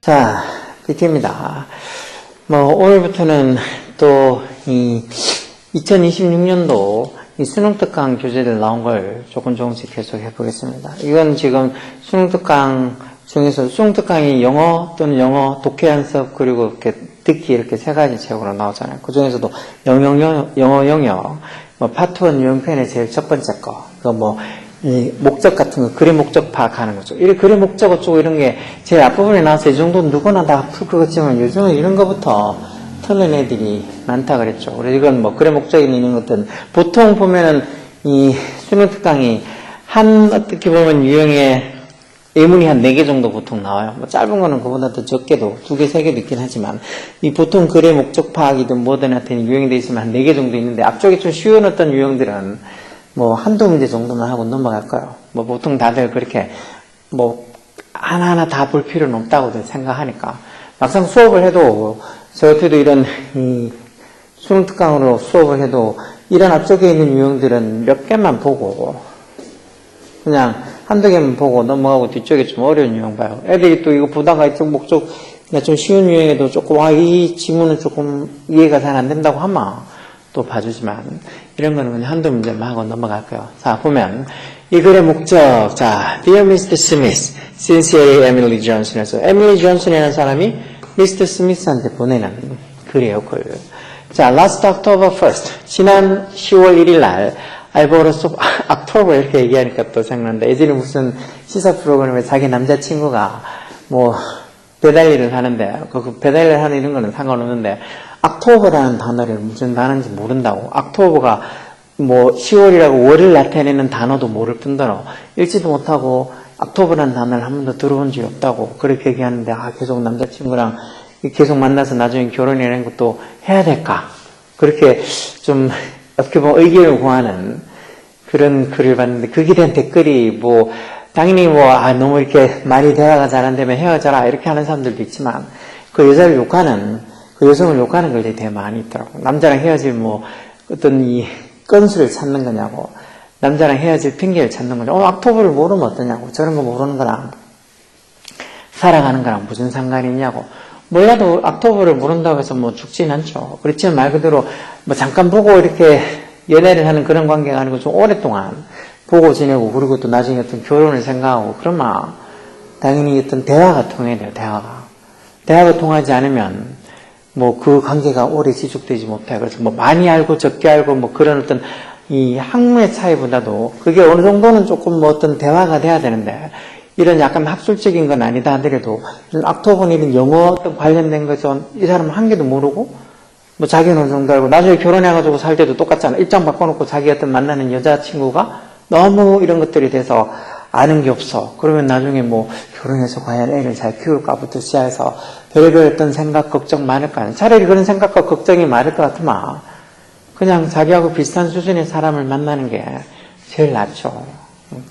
자, BT입니다. 뭐, 오늘부터는 또, 이, 2026년도 이 수능 특강 교재들 나온 걸 조금 조금씩 계속 해보겠습니다. 이건 지금 수능 특강 중에서 수능 특강이 영어 또는 영어 독해 연습 그리고 이렇게 듣기 이렇게 세 가지 제목으로 나오잖아요. 그 중에서도 영어, 영어 영역, 뭐원 유형편의 제일 첫 번째 거, 그 뭐, 이 목적 같은 거, 글의 목적 파악하는 거죠. 이 글의 목적 어쩌고 이런 게 제일 앞부분에 나와서 이 정도는 누구나 다풀것 같지만 요즘은 이런 거부터 틀린 애들이 많다 그랬죠. 그래서 이건 뭐 글의 목적이 있는 것들은 보통 보면은 이 수능 특강이 한 어떻게 보면 유형의 예문이 한 4개 정도 보통 나와요. 뭐 짧은 거는 그보다 더 적게도 두 개, 세 개도 있긴 하지만 이 보통 글의 목적 파악이든 뭐든 하여튼 유형이 돼 있으면 한 4개 정도 있는데 앞쪽에 좀 쉬운 어떤 유형들은 뭐 한두 문제 정도만 하고 넘어갈 거예요. 뭐 보통 다들 그렇게 뭐 하나하나 다 볼 필요는 없다고들 생각하니까 막상 수업을 해도 저 옆에도 이런 이 수능 특강으로 수업을 해도 이런 앞쪽에 있는 유형들은 몇 개만 보고 그냥 한두 개만 보고 넘어가고 뒤쪽에 좀 어려운 유형 봐요. 애들이 또 이거 보다가 이쪽 목적 좀 쉬운 유형에도 조금 아이 지문은 조금 이해가 잘 안 된다고 하면 또 봐주지만 이런 거는 그냥 한두 문제만 하고 넘어갈 거예요. 자 보면 이 글의 목적 자 Dear Mr. Smith, Sincerely Emily Johnson에서 에밀리 존슨이라는 사람이 미스터 스미스한테 보내는 글이에요 글. 자 Last October 1st 지난 10월 1일 날 I bought a soap October 이렇게 얘기하니까 또 생각난다. 예전에 무슨 시사 프로그램에 자기 남자친구가 뭐 배달 일을 하는데 그 배달 일을 하는 이런 거는 상관없는데 악토버라는 단어를 무슨 단어인지 모른다고 악토버가 뭐 10월이라고 월을 나타내는 단어도 모를 뿐더러 읽지도 못하고 악토버라는 단어를 한 번도 들어본 적이 없다고 그렇게 얘기하는데 아 계속 남자친구랑 계속 만나서 나중에 결혼이라는 것도 해야 될까 그렇게 좀 어떻게 보면 의견을 구하는 그런 글을 봤는데 거기에 대한 댓글이 뭐 당연히 뭐 아 너무 이렇게 말이 대화가 잘 안 되면 헤어져라 이렇게 하는 사람들도 있지만 그 여자를 욕하는 그 여성을 욕하는 글들이 되게 많이 있더라고. 남자랑 헤어질 뭐 어떤 이 건수를 찾는 거냐고. 남자랑 헤어질 핑계를 찾는 거냐고. 어 악토브를 모르면 어떠냐고. 저런 거 모르는 거랑 살아가는 거랑 무슨 상관이 있냐고. 몰라도 악토브를 모른다고 해서 뭐 죽진 않죠. 그렇지만 말 그대로 뭐 잠깐 보고 이렇게 연애를 하는 그런 관계가 아니고 좀 오랫동안 보고 지내고 그리고 또 나중에 어떤 결혼을 생각하고 그러면 당연히 어떤 대화가 통해야 돼요 대화가. 대화가 통하지 않으면 뭐 그 관계가 오래 지속되지 못해요 그래서 뭐 많이 알고 적게 알고 뭐 그런 어떤 이 학문의 차이보다도 그게 어느 정도는 조금 뭐 어떤 대화가 돼야 되는데 이런 약간 학술적인 건 아니다 하더라도 악토본 이런 영어 관련된 것은 이 사람 한 개도 모르고 뭐 어느 정도 알고 나중에 결혼해가지고 살 때도 똑같잖아. 입장 바꿔놓고 자기 어떤 만나는 여자친구가 너무 이런 것들이 돼서 아는 게 없어. 그러면 나중에 뭐 결혼해서 과연 애를 잘 키울까부터 시작해서 별의별 어떤 생각 걱정 많을 거 아니야. 차라리 그런 생각과 걱정이 많을 것 같으면 그냥 자기하고 비슷한 수준의 사람을 만나는 게 제일 낫죠.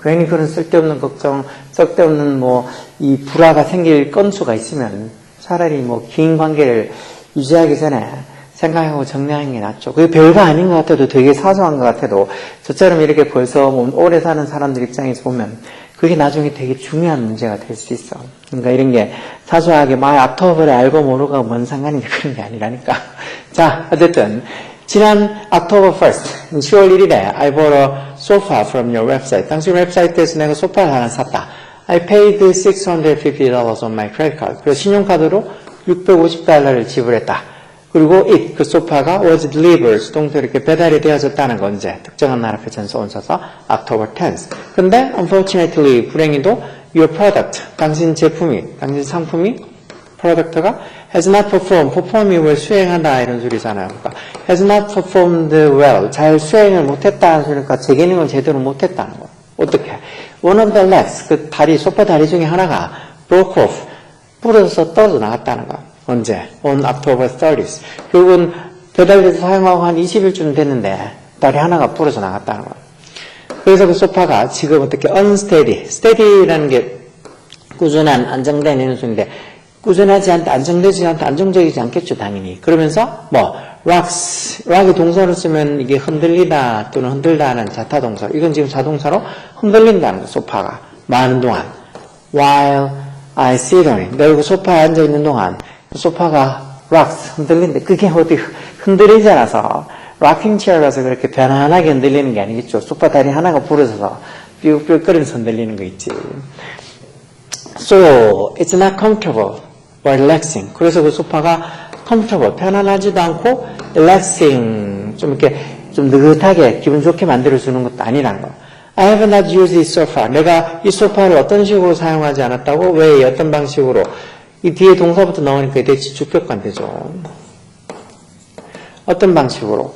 괜히 그런 쓸데없는 걱정 쓸데없는 뭐 이 불화가 생길 건수가 있으면 차라리 뭐 긴 관계를 유지하기 전에 생각하고 정리하는 게 낫죠. 그게 별거 아닌 것 같아도 되게 사소한 것 같아도 저처럼 이렇게 벌써 뭐 오래 사는 사람들 입장에서 보면 그게 나중에 되게 중요한 문제가 될 수 있어. 그러니까 이런 게 사소하게 막 악토버를 알고 모르고 뭔 상관이 그런 게 아니라니까. 자, 어쨌든 지난 October 1st, 10월 1일에 I bought a sofa from your website. 당신 웹사이트에서 내가 소파를 하나 샀다. I paid $650 on my credit card. 그래서 신용카드로 650달러를 지불했다. 그리고 it, 그 소파가 was delivered, 수동태 이렇게 배달이 되어졌다는 건 이제 특정한 나라 표현서 얹어서 October 10th. 근데 unfortunately 불행히도 your product, 당신 제품이, 당신 상품이 product가 has not performed, performing을 수행하다 이런 소리잖아요. 그러니까 has not performed well, 잘 수행을 못했다 그러니까 제 기능을 제대로 못했다는 거. 어떻게? One of the legs, 그 다리, 소파 다리 중에 하나가 broke off, 부러져서 떨어져 나갔다는 거. 언제? On October 30th. 결국은 배달돼서 사용하고 한 20일쯤 됐는데 다리 하나가 부러져 나갔다는 거예요. 그래서 그 소파가 지금 어떻게 unsteady, steady라는 게 꾸준한 안정된 해수인데 꾸준하지 않다, 안정되지 않다, 안정적이지 않겠죠, 당연히. 그러면서 뭐 rocks, rock이 동사로 쓰면 이게 흔들리다 또는 흔들다는 자타 동사. 이건 지금 자동사로 흔들린다는 거, 소파가. 많은 동안. While I sit on it. 내가 그 소파에 앉아 있는 동안 그 소파가 rocks, 흔들린데 그게 어디 흔들리지 않아서 chair라서 그렇게 편안하게 흔들리는 게 아니겠죠. 소파 다리 하나가 부러져서 삐걱삐걱거리면서 흔들리는 거 있지. So, it's not comfortable or relaxing. 그래서 그 소파가 comfortable, 편안하지도 않고 relaxing, 좀 이렇게 좀 느긋하게 기분 좋게 만들어 주는 것도 아니란 거. I have not used this sofa. 내가 이 소파를 어떤 식으로 사용하지 않았다고? 왜? 어떤 방식으로? 이 뒤에 동사부터 나오니까 대체 주격관 되죠. 어떤 방식으로?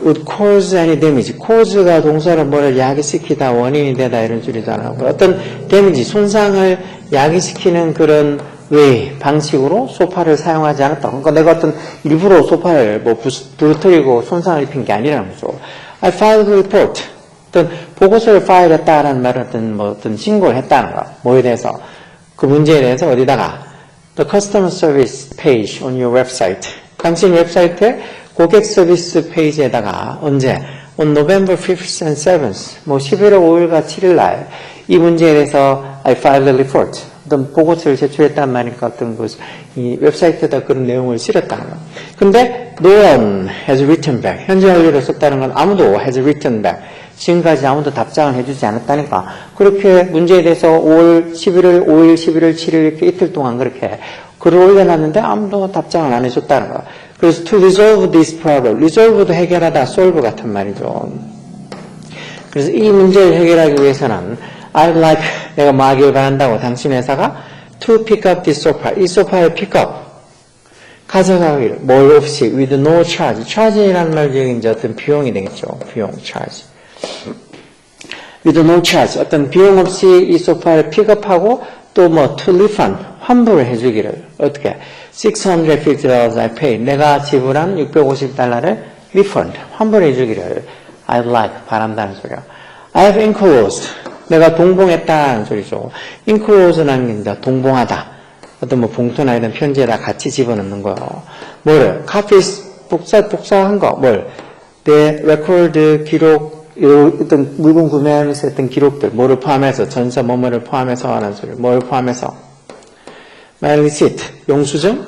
would cause any damage. cause가 동사를 뭐를 야기시키다, 원인이 되다 이런 줄이잖아요. 어떤 데미지, 손상을 야기시키는 그런 왜 방식으로 소파를 사용하지 않았다. 그러니까 내가 어떤 일부러 소파를 뭐 부- 부러뜨리고 손상을 입힌 게 아니라는 거죠. I filed a report. 어떤 보고서를 파일했다라는 말은 어떤 뭐 어떤 신고를 했다는 거. 뭐에 대해서 그 문제에 대해서 어디다가 the customer service page on your website. 당신 웹사이트에 고객 서비스 페이지에다가 언제 on November 5th and 7th 뭐 11월 5일과 7일 날 이 문제에 대해서 I filed a report. 어떤 보고서를 제출했단 말이니까 어떤 그, 이 웹사이트에다 그런 내용을 실었다는 거. 근데 no one has written back. 현재 완료로 썼다는 건 아무도 has written back. 지금까지 아무도 답장을 해주지 않았다니까. 그렇게 문제에 대해서 5월, 11월, 5일, 11월, 7일 이렇게 이틀 동안 그렇게 글을 올려놨는데 아무도 답장을 안 해줬다는 거야. 그래서 to resolve this problem, resolve도 해결하다, solve 같은 말이죠. 그래서 이 문제를 해결하기 위해서는 I'd like, 내가 뭐 하길 바란다고 당신 회사가 to pick up this sofa, 이 소파의 pick up, 가져가기를, 뭘 없이, with no charge. charge이라는 말 중에 이제 어떤 비용이 되겠죠. 비용, charge. With no charge. 어떤 비용 없이 이 소파를 픽업하고 또 뭐 to refund, 환불을 해주기를. 어떻게? $650 I pay. 내가 지불한 650달러를 refund, 환불해 주기를 I'd like, 바란다는 소리야. I have enclosed. 내가 동봉했다는 소리죠. enclose라는 게 이제 동봉하다. 어떤 뭐 봉투나 이런 편지에다 같이 집어넣는 거요. 뭐를? copies, 복사, 복사한 거. 뭘? 내 레코드 기록, 어떤 물건 구매하면서 했던 기록들, 뭐를 포함해서, 전사 뭐뭐를 포함해서 하는 소리, 뭘 포함해서. receipt, 용수증,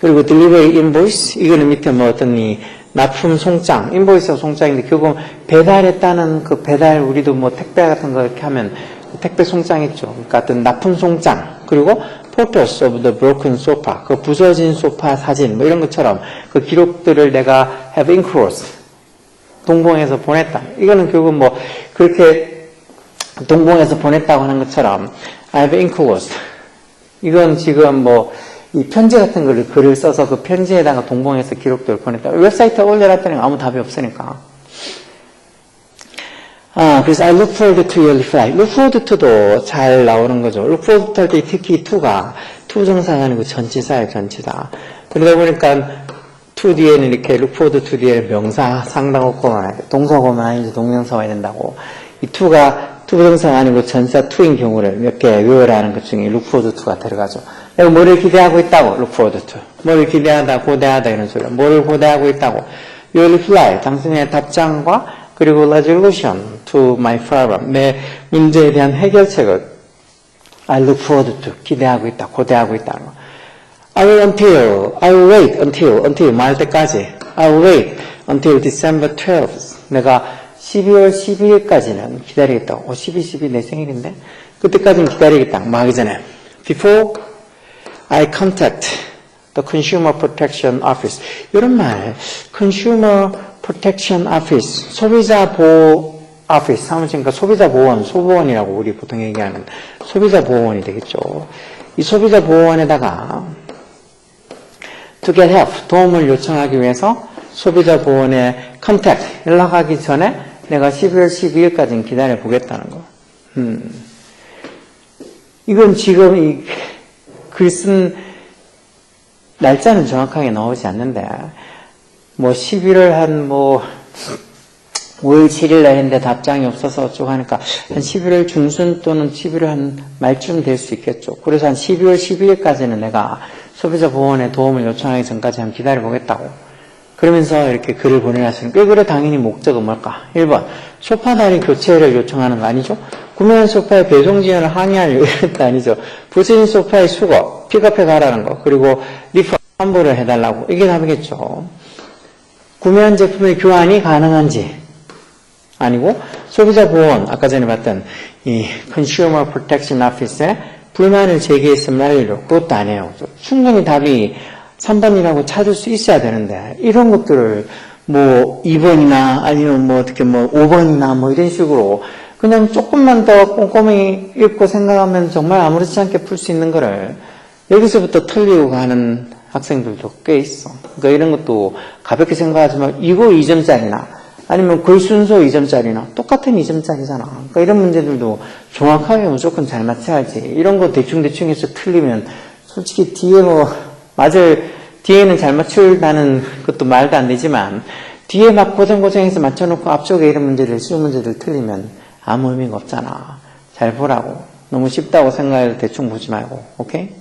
그리고 delivery invoice, 이거는 밑에 뭐 어떤 이 납품 송장, 인보이스가 송장인데 결국 배달했다는 그 배달 우리도 뭐 택배 같은 거 이렇게 하면 택배 송장 있죠. 그러니까 어떤 납품 송장. 그리고 photos of the broken sofa, 그 부서진 소파 사진 뭐 이런 것처럼 그 기록들을 내가 have enclosed 동봉해서 보냈다. 이거는 결국 뭐 그렇게 동봉해서 보냈다고 하는 것처럼 I have enclosed. 이건 지금 뭐 이 편지 같은 거를 글을 써서 그 편지에다가 동봉해서 기록들을 보냈다. 웹사이트에 올려놨더니 아무 답이 없으니까. 아, 그래서 I look forward to your reply. look forward to도 잘 나오는 거죠. look forward to 할 때 특히 to가 to 정사가 아니고 전치사예요, 전치사. 그러다 보니까 to 뒤에는 이렇게 look forward to 뒤에는 명사, 상당어고만, 동사고만 아니지 동명사 와야 된다고. 이 to가 to 동사가 아니고 전사 to인 경우를 몇 개 외워라 하는 것 중에 forward to가 들어가죠. 내가 뭐를 기대하고 있다고? forward to. 뭐를 기대하다, 고대하다 이런 소리야. 뭐를 고대하고 있다고? your reply, 당신의 답장과 그리고 resolution to my problem, 내 문제에 대한 해결책을 I look forward to, 기대하고 있다, 고대하고 있다는 거. I will until, I will wait until, until 말 때까지. I will wait until December 12th. 내가 12월 12일까지는 기다리겠다고. 어, 12, 12 내 생일인데? 그때까지는 기다리겠다. 뭐 하기 전에. Before I contact the Consumer Protection Office. 이런 말, Consumer Protection Office, 소비자 보호 office, 사무실니까 소비자 보호원, 소보원이라고 우리 보통 얘기하는 소비자 보호원이 되겠죠. 이 소비자 보호원에다가 to get help, 도움을 요청하기 위해서 소비자 보호원에 contact, 연락하기 전에 내가 12월 12일까지는 기다려 보겠다는 거. 음. 이건 지금 이 글쓴 날짜는 정확하게 나오지 않는데, 뭐 11월 한 뭐 5월 7일 날 했는데 답장이 없어서 어쩌고 하니까 한 11월 중순 또는 11월 한 말쯤 될 수 있겠죠. 그래서 한 12월 12일까지는 내가 소비자 보호원에 도움을 요청하기 전까지 한번 기다려보겠다고. 그러면서 이렇게 글을 보내놨으니 꽤 그래 당연히 목적은 뭘까? 1번 소파 다리 교체를 요청하는 거 아니죠? 구매한 소파의 배송 지연을 항의할 이것도 아니죠. 부서진 소파의 수거, 픽업해 가라는 거 그리고 리프 환불을 해달라고 이게 답이겠죠. 구매한 제품의 교환이 가능한지 아니고 소비자 보호원 아까 전에 봤던 이 Consumer Protection Office에 불만을 제기했으면 알리려 그것도 아니에요. 충분히 답이 3번이라고 찾을 수 있어야 되는데 이런 것들을 뭐 2번이나 아니면 뭐 어떻게 뭐 5번이나 뭐 이런 식으로 그냥 조금만 더 꼼꼼히 읽고 생각하면 정말 아무렇지 않게 풀 수 있는 거를 여기서부터 틀리고 가는 학생들도 꽤 있어. 그러니까 이런 것도 가볍게 생각하지 만 이거 2점짜리나 아니면 글 순서 2점짜리나 똑같은 2점짜리잖아. 그러니까 이런 문제들도 정확하게 무조건 잘 맞춰야지. 이런 거 대충대충 해서 틀리면 솔직히 뒤에 뭐 맞을 뒤에는 잘 맞출다는 것도 말도 안 되지만 뒤에 막 고정고정해서 맞춰놓고 앞쪽에 이런 문제를 쉬운 문제를 틀리면 아무 의미가 없잖아. 잘 보라고. 너무 쉽다고 생각해도 대충 보지 말고. 오케이?